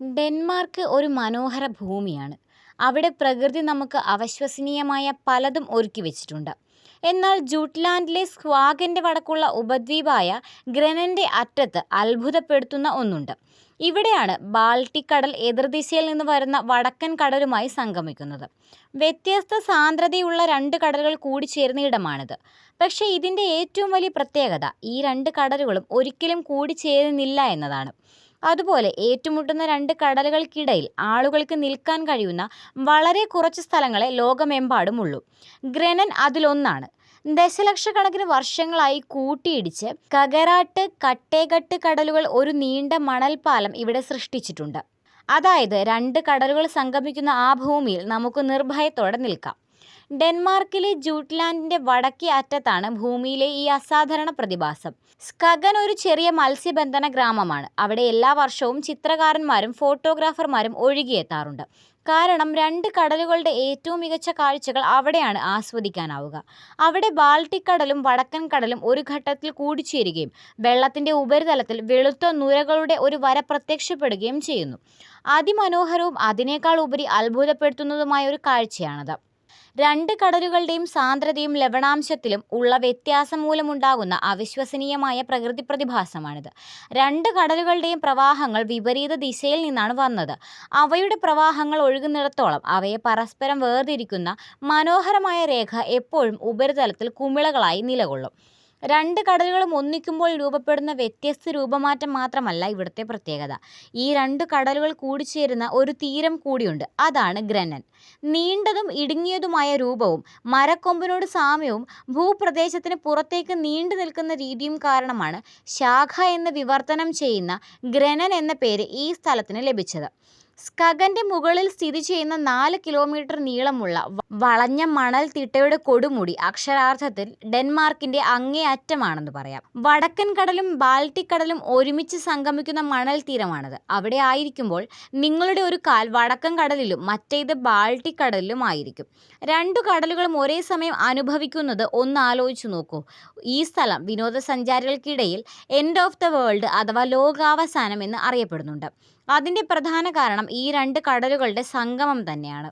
Denmark ഒരു മനോഹര ഭൂമിയാണ്. അവിടെ പ്രകൃതി നമുക്ക് അവിശ്വസനീയമായ പലതും ഒരുക്കി വെച്ചിട്ടുണ്ട് എന്നാൽ ജൂട്ട്ലാൻഡിലെ സ്ക്വാഗിന്റെ വടക്കുള്ള ഉപദ്വീപായ ഗ്രനന്റെ അറ്റത്ത് അത്ഭുതപ്പെടുത്തുന്ന ഒന്നുണ്ട്. ഇവിടെയാണ് ബാൾട്ടിക് കടൽ എതിർദിശയിൽ നിന്ന് വരുന്ന വടക്കൻ കടലുമായി സംഗമിക്കുന്നത്. വ്യത്യസ്ത സാന്ദ്രതയുള്ള രണ്ട് കടലുകൾ കൂടിച്ചേരുന്ന ഇടമാണിത്. പക്ഷേ ഇതിന്റെ ഏറ്റവും വലിയ പ്രത്യേകത ഈ രണ്ട് കടലുകളും ഒരിക്കലും കൂടിച്ചേരുന്നില്ല എന്നതാണ്. അതുപോലെ ഏറ്റുമുട്ടുന്ന രണ്ട് കടലുകൾക്കിടയിൽ ആളുകൾക്ക് നിൽക്കാൻ കഴിയുന്ന വളരെ കുറച്ച് സ്ഥലങ്ങളെ ലോകമെമ്പാടും ഉള്ളൂ. ഗ്രനൻ അതിലൊന്നാണ്. ദശലക്ഷക്കണക്കിന് വർഷങ്ങളായി കൂട്ടിയിടിച്ച് കകരാട്ട് കട്ടേകട്ട് കടലുകൾ ഒരു നീണ്ട മണൽപ്പാലം ഇവിടെ സൃഷ്ടിച്ചിട്ടുണ്ട്. അതായത് രണ്ട് കടലുകൾ സംഗമിക്കുന്ന ആ ഭൂമിയിൽ നമുക്ക് നിർഭയത്തോടെ നിൽക്കാം. ഡെൻമാർക്കിലെ ജൂട്ട്ലാൻഡിന്റെ വടക്കേ അറ്റത്താണ് ഭൂമിയിലെ ഈ അസാധാരണ പ്രതിഭാസം. സ്കഗൻ ഒരു ചെറിയ മത്സ്യബന്ധന ഗ്രാമമാണ്. അവിടെ എല്ലാ വർഷവും ചിത്രകാരന്മാരും ഫോട്ടോഗ്രാഫർമാരും ഒഴുകിയെത്താറുണ്ട്. കാരണം രണ്ട് കടലുകളുടെ ഏറ്റവും മികച്ച കാഴ്ചകൾ അവിടെയാണ് ആസ്വദിക്കാനാവുക. അവിടെ ബാൾട്ടിക് കടലും വടക്കൻ കടലും ഒരു ഘട്ടത്തിൽ കൂടിച്ചേരുകയും വെള്ളത്തിന്റെ ഉപരിതലത്തിൽ വെളുത്ത നുരകളുടെ ഒരു വര പ്രത്യക്ഷപ്പെടുകയും ചെയ്യുന്നു. അതിമനോഹരവും അതിനേക്കാൾ ഉപരി അത്ഭുതപ്പെടുത്തുന്നതുമായ ഒരു കാഴ്ചയാണത്. രണ്ട് കടലുകളുടെയും സാന്ദ്രതയും ലവണാംശത്തിലും ഉള്ള വ്യത്യാസം മൂലമുണ്ടാകുന്ന അവിശ്വസനീയമായ പ്രകൃതി പ്രതിഭാസമാണിത് രണ്ട് കടലുകളുടെയും പ്രവാഹങ്ങൾ വിപരീത ദിശയിൽ നിന്നാണ് വന്നത്. അവയുടെ പ്രവാഹങ്ങൾ ഒഴുകുന്നിടത്തോളം അവയെ പരസ്പരം വേർതിരിക്കുന്ന മനോഹരമായ രേഖ എപ്പോഴും ഉപരിതലത്തിൽ കുമിളകളായി നിലകൊള്ളും. രണ്ട് കടലുകളും ഒന്നിക്കുമ്പോൾ രൂപപ്പെടുന്ന വ്യത്യസ്ത രൂപമാറ്റം മാത്രമല്ല ഇവിടുത്തെ പ്രത്യേകത. ഈ രണ്ട് കടലുകൾ കൂടിച്ചേരുന്ന ഒരു തീരം കൂടിയുണ്ട്. അതാണ് ഗ്രനൻ. നീണ്ടതും ഇടുങ്ങിയതുമായ രൂപവും മരക്കൊമ്പിനോട് സാമ്യവും ഭൂപ്രദേശത്തിന് പുറത്തേക്ക് നീണ്ടു നിൽക്കുന്ന രീതിയും കാരണമാണ് ശാഖ എന്ന് വിവർത്തനം ചെയ്യുന്ന ഗ്രനൻ എന്ന പേര് ഈ സ്ഥലത്തിന് ലഭിച്ചത്. സ്കഗന്റെ മുകളിൽ സ്ഥിതി ചെയ്യുന്ന നാല് കിലോമീറ്റർ നീളമുള്ള വളഞ്ഞ മണൽ തിട്ടയുടെ കൊടുമുടി അക്ഷരാർത്ഥത്തിൽ ഡെൻമാർക്കിന്റെ അങ്ങേ അറ്റമാണെന്ന് പറയാം. വടക്കൻ കടലും ബാൾട്ടിക് കടലും ഒരുമിച്ച് സംഗമിക്കുന്ന മണൽ തീരമാണത് അവിടെ ആയിരിക്കുമ്പോൾ നിങ്ങളുടെ ഒരു കാൽ വടക്കൻ കടലിലും മറ്റേത് ബാൾട്ടിക് കടലിലും ആയിരിക്കും. രണ്ടു കടലുകളും ഒരേ സമയം അനുഭവിക്കുന്നത് ഒന്ന് ആലോചിച്ചു നോക്കൂ. ഈ സ്ഥലം വിനോദസഞ്ചാരികൾക്കിടയിൽ എൻഡ് ഓഫ് ദ വേൾഡ് അഥവാ ലോകാവസാനം എന്ന് അറിയപ്പെടുന്നുണ്ട്. അതിന്റെ പ്രധാന കാരണം ഈ രണ്ട് കടലുകളുടെ സംഗമം തന്നെയാണ്.